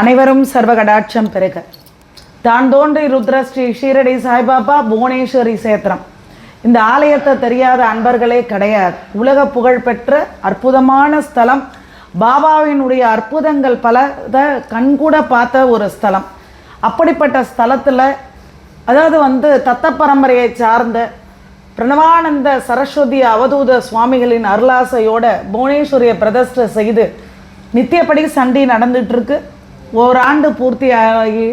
அனைவரும் சர்வகடாட்சம் பெருக தான் தோன்றி ருத்ர ஸ்ரீ ஷீரடி சாய்பாபா புவனேஸ்வரி சேத்திரம். இந்த ஆலயத்தை தெரியாத அன்பர்களே கிடையாது. உலக புகழ்பெற்ற அற்புதமான ஸ்தலம். பாபாவினுடைய அற்புதங்கள் பலதை கண்கூட பார்த்த ஒரு ஸ்தலம். அப்படிப்பட்ட ஸ்தலத்தில் அதாவது வந்து தத்த பரம்பரையை சார்ந்த பிரணவானந்த சரஸ்வதி அவதூத சுவாமிகளின் அருளாசையோட புவனேஸ்வரியை பிரதஷ்ட செய்து நித்தியப்படி சண்டி நடந்துட்டு இருக்கு. ஓராண்டு பூர்த்தி ஆகி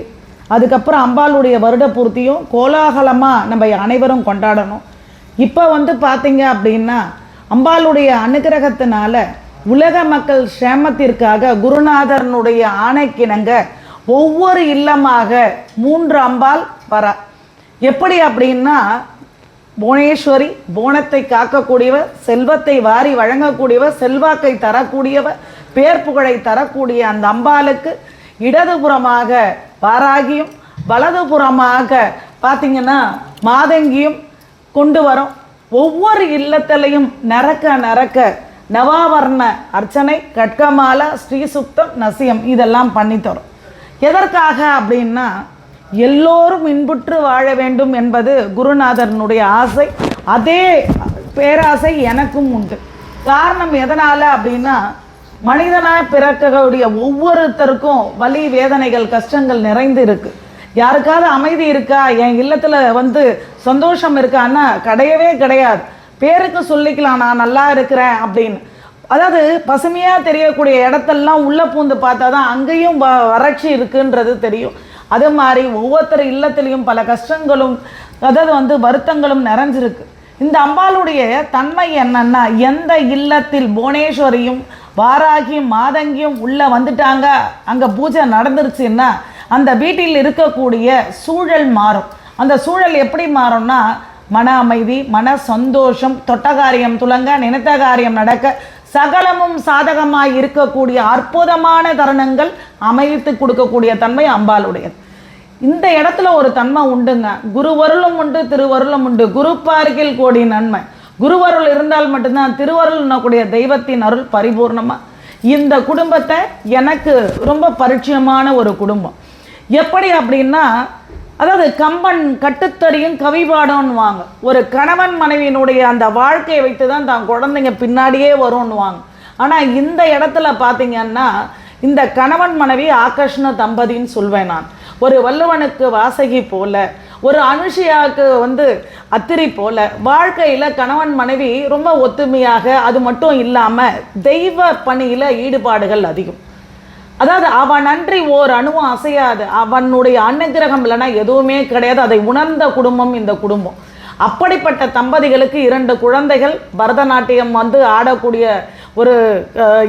அதுக்கப்புறம் அம்பாளுடைய வருட பூர்த்தியும் கோலாகலமாக நம்ம அனைவரும் கொண்டாடணும். இப்போ வந்து பார்த்தீங்க அப்படின்னா அம்பாளுடைய அனுகிரகத்தினால உலக மக்கள் சேமத்திற்காக குருநாதரனுடைய ஆணைக்கிணங்க ஒவ்வொரு இல்லமாக மூன்று அம்பாள் வரா. எப்படி அப்படின்னா புவனேஸ்வரி புவனத்தை காக்கக்கூடியவர் செல்வத்தை வாரி வழங்கக்கூடியவர் செல்வாக்கை தரக்கூடியவர் பேர் புகழை தரக்கூடிய அந்த அம்பாளுக்கு இடதுபுறமாக பாராகியும் வலதுபுறமாக பார்த்தீங்கன்னா மாதங்கியும் கொண்டு வரும். ஒவ்வொரு இல்லத்திலையும் நரக்க நரக்க நவாவர்ண அர்ச்சனை கட்கமாலா ஸ்ரீசுப்தம் நசியம் இதெல்லாம் பண்ணித்தரும். எதற்காக அப்படின்னா எல்லோரும் இன்புற்று வாழ வேண்டும் என்பது குருநாதரனுடைய ஆசை. அதே பேராசை எனக்கும் உண்டு. காரணம் எதனால் அப்படின்னா மனிதனாக பிறக்கக்கூடிய ஒவ்வொருத்தருக்கும் வலி வேதனைகள் கஷ்டங்கள் நிறைந்து இருக்கு. யாருக்காவது அமைதி இருக்கா? என் இல்லத்தில் வந்து சந்தோஷம் இருக்கான்னா கிடையவே கிடையாது. பேருக்கு சொல்லிக்கலாம் நான் நல்லா இருக்கிறேன் அப்படின்னு. அதாவது பசுமையாக தெரியக்கூடிய இடத்தெல்லாம் உள்ளே பூந்து பார்த்தா தான் அங்கேயும் வ வறட்சி இருக்குன்றது தெரியும். அது மாதிரி ஒவ்வொருத்தர் இல்லத்திலையும் பல கஷ்டங்களும் அதாவது வந்து வருத்தங்களும் நிறைஞ்சிருக்கு. இந்த அம்பாளுடைய தன்மை என்னன்னா எந்த இல்லத்தில் புவனேஸ்வரியும் வாராகியும் மாதங்கியும் உள்ளே வந்துட்டாங்க. அங்கே பூஜை நடந்துருச்சுன்னா அந்த வீட்டில் இருக்கக்கூடிய சூழல் மாறும். அந்த சூழல் எப்படி மாறும்னா மன அமைதி மன சந்தோஷம் தொட்ட காரியம் துலங்க நினைத்த காரியம் நடக்க சகலமும் சாதகமாக இருக்கக்கூடிய அற்புதமான தருணங்கள் அமைத்து கொடுக்கக்கூடிய தன்மை அம்பாளுடையது. இந்த இடத்துல ஒரு தன்மை உண்டுங்க. குருவருளும் உண்டு திருவருளும் உண்டு. குரு பார்க்கில் கோடி நன்மை. குருவருள் இருந்தால் மட்டும்தான் திருவருள் என்னக்கூடிய தெய்வத்தின் அருள் பரிபூர்ணமாக இந்த குடும்பத்தை எனக்கு ரொம்ப பரிச்சயமான ஒரு குடும்பம். எப்படி அப்படின்னா அதாவது கம்பன் கட்டுத்தறியும் கவிபாடோன்னுவாங்க ஒரு கணவன் மனைவியினுடைய அந்த வாழ்க்கையை வைத்து தான் தான் குழந்தைங்க பின்னாடியே வரும்னுவாங்க. ஆனால் இந்த இடத்துல பார்த்தீங்கன்னா இந்த கணவன் மனைவி ஆகர்ஷ்ண தம்பதின்னு சொல்வேன் நான். ஒரு வள்ளுவனுக்கு வாசகி போல ஒரு அனுஷியாவுக்கு வந்து அத்திரி போல வாழ்க்கையில் கணவன் மனைவி ரொம்ப ஒத்துமையாக அது மட்டும் இல்லாமல் தெய்வ பணியில் ஈடுபாடுகள் அதிகம். அதாவது அவன் அன்றி ஓர் அணுவும் அசையாது. அவனுடைய அனுகிரகம் இல்லைன்னா எதுவுமே கிடையாது. அதை உணர்ந்த குடும்பம் இந்த குடும்பம். அப்படிப்பட்ட தம்பதிகளுக்கு இரண்டு குழந்தைகள் பரதநாட்டியம் வந்து ஆடக்கூடிய ஒரு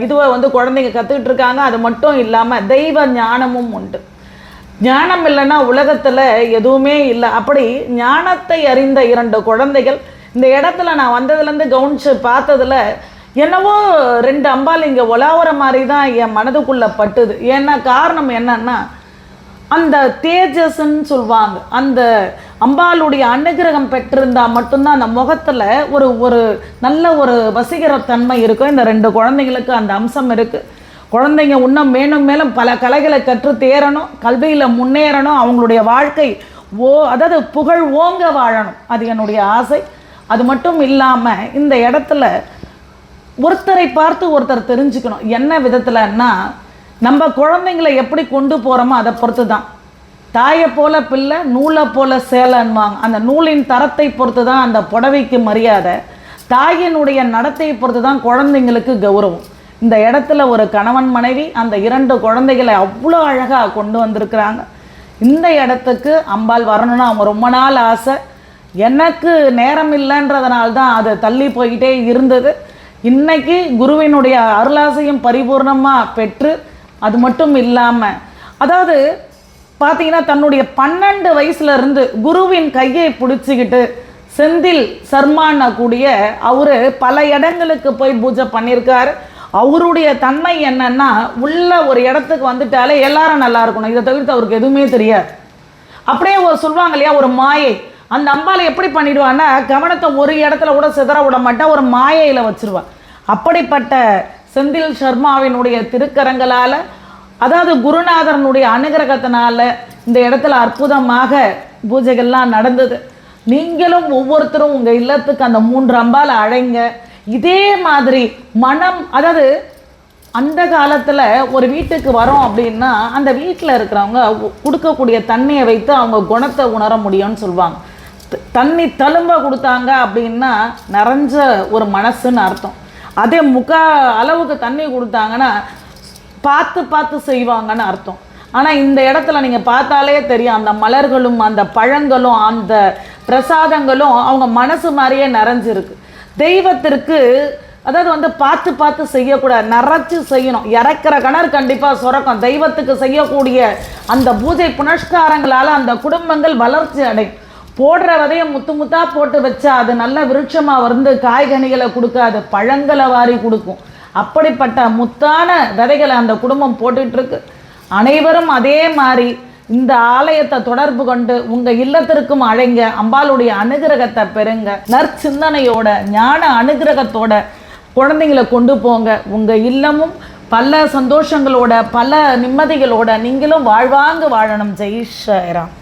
இதுவை வந்து குழந்தைங்க கற்றுக்கிட்டு இருக்காங்க. அது மட்டும் இல்லாமல் தெய்வ ஞானமும் உண்டு. ஞானம் இல்லைன்னா உலகத்தில் எதுவுமே இல்லை. அப்படி ஞானத்தை அறிந்த இரண்டு குழந்தைகள் இந்த இடத்துல நான் வந்ததுலேருந்து கவனிச்சு பார்த்ததுல என்னவோ ரெண்டு அம்பாள் இங்கே உலாவுற மாதிரி தான் என் மனதுக்குள்ளே பட்டுது. ஏன்னா காரணம் என்னன்னா அந்த தேஜஸ்ன்னு சொல்லுவாங்க. அந்த அம்பாளுடைய அனுகிரகம் பெற்றிருந்தா மட்டும்தான் அந்த முகத்தில் ஒரு ஒரு நல்ல ஒரு வசீகரத்தன்மை இருக்கும். இந்த ரெண்டு குழந்தைங்களுக்கு அந்த அம்சம் இருக்குது குழந்தைங்க இன்னும் மேலும் மேலும் பல கலைகளை கற்று தேரணும் கல்வியில் முன்னேறணும் அவங்களுடைய வாழ்க்கை ஓ அதாவது புகழ் ஓங்க வாழணும். அது என்னுடைய ஆசை. அது மட்டும் இல்லாமல் இந்த இடத்துல ஒருத்தரை பார்த்து ஒருத்தர் தெரிஞ்சுக்கணும். என்ன விதத்தில்னா நம்ம குழந்தைங்களை எப்படி கொண்டு போகிறோமோ அதை பொறுத்து தான் தாயை போல பிள்ளை நூலை போல சேலைன்வாங்க அந்த நூலின் தரத்தை பொறுத்து தான் அந்த புடவைக்கு மரியாதை. தாயினுடைய நடத்தையை பொறுத்து தான் குழந்தைங்களுக்கு கௌரவம். இந்த இடத்துல ஒரு கணவன் மனைவி அந்த இரண்டு குழந்தைகளை அவ்வளோ அழகாக கொண்டு வந்திருக்கிறாங்க. இந்த இடத்துக்கு அம்பாள் வரணும்னு அவங்க ரொம்ப நாள் ஆசை. எனக்கு நேரம் இல்லைன்றதுனால தான் அது தள்ளி போய்கிட்டே இருந்தது. இன்னைக்கு குருவினுடைய அருளாசையும் பரிபூர்ணமாக பெற்று அது மட்டும் இல்லாமல் அதாவது பார்த்தீங்கன்னா தன்னுடைய பன்னெண்டு வயசுல இருந்து குருவின் கையை பிடிச்சிக்கிட்டு செந்தில் சர்மான்னு கூடிய அவர் பல இடங்களுக்கு போய் பூஜை பண்ணியிருக்காரு. அவருடைய தன்மை என்னன்னா உள்ள ஒரு இடத்துக்கு வந்துட்டாலே எல்லாரும் நல்லா இருக்கணும். இதை தவிர்த்து அவருக்கு எதுவுமே தெரியாது. அப்படியே ஒரு சொல்லுவாங்க இல்லையா ஒரு மாயை. அந்த அம்பாலை எப்படி பண்ணிடுவான்னா கவனத்தை ஒரு இடத்துல கூட சிதற விட மாட்டா ஒரு மாயையில் வச்சிருவான் அப்படிப்பட்ட செந்தில் சர்மாவினுடைய திருக்கரங்களால் அதாவது குருநாதரனுடைய அனுகிரகத்தினால இந்த இடத்துல அற்புதமாக பூஜைகள்லாம் நடந்தது. நீங்களும் ஒவ்வொருத்தரும் உங்கள் இல்லத்துக்கு அந்த மூன்று அம்பால் அழைங்க. இதே மாதிரி மனம் அதாவது அந்த காலத்தில் ஒரு வீட்டுக்கு வரோம் அப்படின்னா அந்த வீட்டில் இருக்கிறவங்க கொடுக்கக்கூடிய தண்ணியை வைத்து அவங்க குணத்தை உணர முடியும்னு சொல்லுவாங்க. தண்ணி தழும்ப கொடுத்தாங்க அப்படின்னா நிறைஞ்ச ஒரு மனசுன்னு அர்த்தம். அதே முக்கா அளவுக்கு தண்ணி கொடுத்தாங்கன்னா பார்த்து பார்த்து செய்வாங்கன்னு அர்த்தம். ஆனால் இந்த இடத்துல நீங்கள் பார்த்தாலே தெரியும் அந்த மலர்களும் அந்த பழங்களும் அந்த பிரசாதங்களும் அவங்க மனசு மாதிரியே நிறைஞ்சிருக்கு. தெய்வத்திற்கு அதாவது வந்து பார்த்து பார்த்து செய்யக்கூடாது நிறைச்சு செய்யணும். இறக்குற கிணறு கண்டிப்பாக சுரக்கும். தெய்வத்துக்கு செய்யக்கூடிய அந்த பூஜை புனஸ்காரங்களால் அந்த குடும்பங்கள் வளர்ச்சி அடையும். போடுற விதைய முத்து முத்தா போட்டு வச்சா அது நல்ல விருட்சமாக வந்து காய்கனிகளை கொடுக்காது பழங்களை வாரி கொடுக்கும். அப்படிப்பட்ட முத்தான விதைகளை அந்த குடும்பம் போட்டுட்ருக்கு அனைவரும் அதே மாதிரி இந்த ஆலயத்தை தொடர்பு கொண்டு உங்க இல்லத்திற்கும் அழைங்க அம்பாளுடைய அனுகிரகத்தை பெறுங்க. நற்சிந்தனையோட ஞான அனுகிரகத்தோட குழந்தைங்களை கொண்டு போங்க. உங்க இல்லமும் பல சந்தோஷங்களோட பல நிம்மதிகளோட நீங்களும் வாழ்வாங்கு வாழணும். ஜெய் ஷராம்